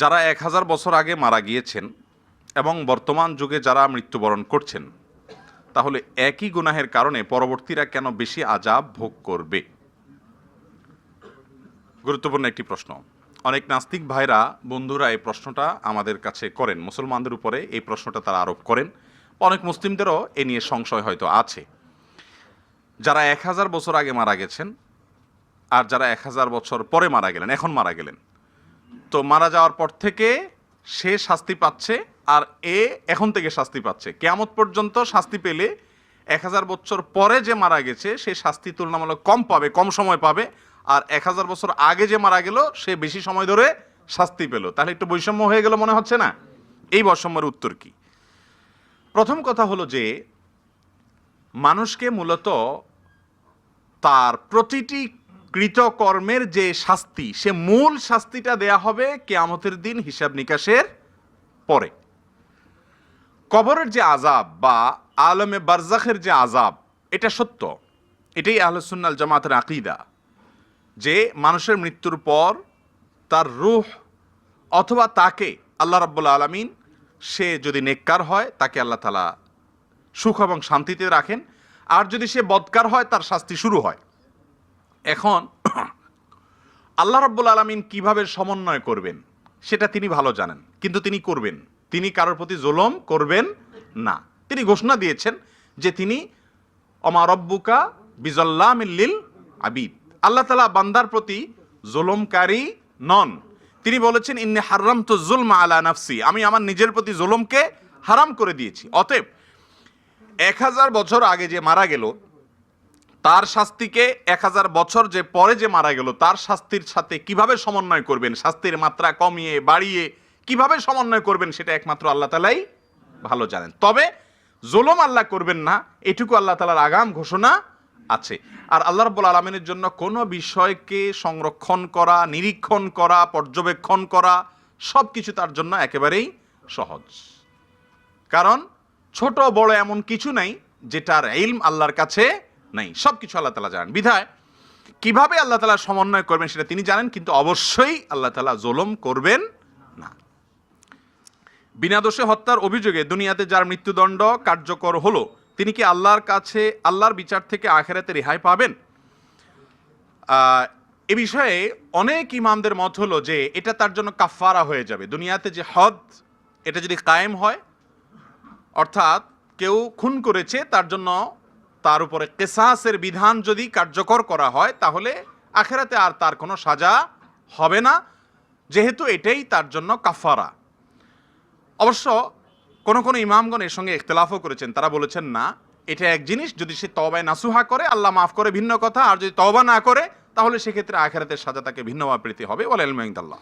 যারা এক হাজার বছর আগে মারা গিয়েছেন এবং বর্তমান যুগে যারা মৃত্যুবরণ করছেন, তাহলে একই গুনাহের কারণে পরবর্তীরা কেন বেশি আজাব ভোগ করবে? গুরুত্বপূর্ণ একটি প্রশ্ন। অনেক নাস্তিক ভাইরা, বন্ধুরা এই প্রশ্নটা আমাদের কাছে করেন। মুসলমানদের উপরে এই প্রশ্নটা তারা আরোপ করেন। অনেক মুসলিমদেরও এ নিয়ে সংশয় হয়তো আছে। যারা এক হাজার বছর আগে মারা গেছেন আর যারা এক হাজার বছর পরে মারা গেলেন, এখন মারা গেলেন তো মারা যাওয়ার পর থেকে সে শাস্তি পাচ্ছে আর এ এখন থেকে শাস্তি পাচ্ছে। কেয়ামত পর্যন্ত শাস্তি পেলে এক হাজার বছর পরে যে মারা গেছে, সে শাস্তি তুলনামূলক কম পাবে, কম সময় পাবে আর এক হাজার বছর আগে যে মারা গেল, সে বেশি সময় ধরে শাস্তি পেল। তাহলে একটু বৈষম্য হয়ে গেল মনে হচ্ছে না? এই বৈষম্যের উত্তর কি? প্রথম কথা হলো যে, মানুষকে মূলত তার প্রতিটি কৃতকর্মের যে শাস্তি, সে মূল শাস্তিটা দেয়া হবে কেয়ামতের দিন হিসাব নিকাশের পরে। কবরের যে আজাব বা আলমে বারজাখের যে আজাব এটা সত্য। এটাই আহলসুন্নাল জামাতের আকিদা যে মানুষের মৃত্যুর পর তার রুহ অথবা তাকে আল্লাহ রাব্বুল আলমিন, সে যদি নেককার হয়, তাকে আল্লাহ তালা সুখ এবং শান্তিতে রাখেন। আর যদি সে বদকার হয়, তার শাস্তি শুরু হয়। এখন আল্লাহ রাব্বুল আলমিন কীভাবে সমন্বয় করবেন, সেটা তিনি ভালো জানেন, কিন্তু তিনি করবেন। তিনি কারোর প্রতি জুলম করবেন না। তিনি ঘোষণা দিয়েছেন যে তিনি অমা রব্বুকা বিজল্লামিল্লিল আবিদ। আল্লাহ তালা বান্দার প্রতি জুলমকারী নন। তিনি বলেছেন, ইন্নে হারাম তো জুলমা আলা নাফসি। আমি আমার নিজের প্রতি জুলমকে হারাম করে দিয়েছি। অতএব এক হাজার বছর আগে যে মারা গেল তার শাস্তিকে এক হাজার বছর যে পরে যে মারা গেল, তার শাস্তির সাথে কীভাবে সমন্বয় করবেন? শাস্তির মাত্রা কমিয়ে, বাড়িয়ে কীভাবে সমন্বয় করবেন সেটা একমাত্র আল্লাহ তালাই ভালো জানেন। তবে জোলম আল্লাহ করবেন না, এটুকু আল্লাহ তালার আগাম ঘোষণা আছে। আর আল্লাহ রব্বুল আলমিনের জন্য কোনো বিষয়কে সংরক্ষণ করা, নিরীক্ষণ করা, পর্যবেক্ষণ করা সব কিছু তার জন্য একেবারেই সহজ। কারণ ছোট বড় এমন কিছু নাই যেটার ইলম আল্লাহর কাছে নাই। সব কিছু আল্লাহ তালা জানেন। বিধায় কীভাবে আল্লাহ তালা সমন্বয় করবেন সেটা তিনি জানেন, কিন্তু অবশ্যই আল্লাহ তালা জোলম করবেন না। বিনা দোষে হত্যার অভিযোগে দুনিয়াতে যার মৃত্যুদণ্ড কার্যকর হলো, তিনি কি আল্লাহর কাছে, আল্লাহর বিচার থেকে আখেরাতে রেহাই পাবেন? এ বিষয়ে অনেক ইমামদের মত হলো যে এটা তার জন্য কাফারা হয়ে যাবে। দুনিয়াতে যে হদ, এটা যদি কায়েম হয়, অর্থাৎ কেউ খুন করেছে, তার জন্য তার উপরে কেসাসের বিধান যদি কার্যকর করা হয়, তাহলে আখেরাতে আর তার কোনো সাজা হবে না। যেহেতু এটাই তার জন্য কাফারা। অবশ্য কোন কোন ইমামগণ এর সঙ্গে ইখতলাফও করেছেন। তারা বলেছেন, না, এটা এক জিনিস, যদি সে তবায় নাসুহা করে, আল্লাহ মাফ করে ভিন্ন কথা, আর যদি তবা না করে, তাহলে সেক্ষেত্রে আখেরাতের সাজা তাকে ভিন্নভাবে পেতে হবে। বলে আলমাইন্দাল্লাহ